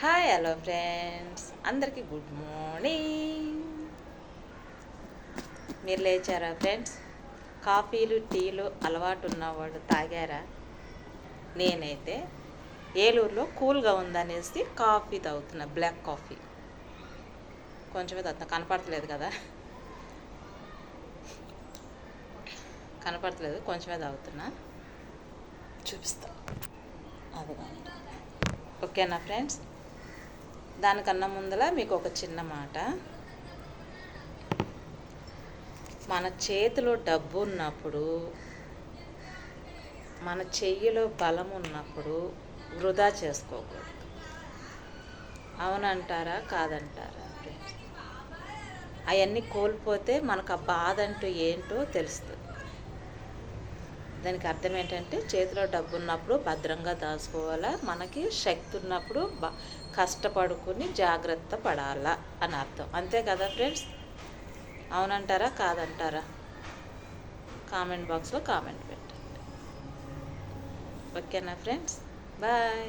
Hi hello friends అందరికీ good morning మీరు లేచారా ఫ్రెండ్స్ కాఫీలు టీలు అలవాటు ఉన్నవాడు తాగారా? నేనైతే ఏలూరులో కూల్గా ఉందనేసి కాఫీ తాగుతున్నా బ్లాక్ కాఫీ. కొంచెమే తాగుతున్నా కనపడతలేదు కదా? కనపడతలేదు కొంచెమే తాగుతున్నా. చూపిస్తా. అది ఓకేనా ఫ్రెండ్స్ దానికన్నా ముందల మీకు ఒక చిన్న మాట. మన చేతిలో డబ్బు ఉన్నప్పుడు మన చెయ్యిలో బలం ఉన్నప్పుడు వృధా చేసుకోకూడదు. అవునంటారా? కాదంటారా? అవన్నీ కోల్పోతే మనకు ఆ బాధ అంటూ ఏంటో తెలుస్తుంది. దానికి అర్థం ఏంటంటే చేతిలో డబ్బు ఉన్నప్పుడు భద్రంగా దాచుకోవాలా? మనకి శక్తి ఉన్నప్పుడు బా కష్టపడుకుని జాగ్రత్త పడాలా అని అర్థం. అంతే కదా ఫ్రెండ్స్ అవునంటారా? కాదంటారా? కామెంట్ బాక్స్లో కామెంట్ పెట్టండి. ఓకేనా ఫ్రెండ్స్ బాయ్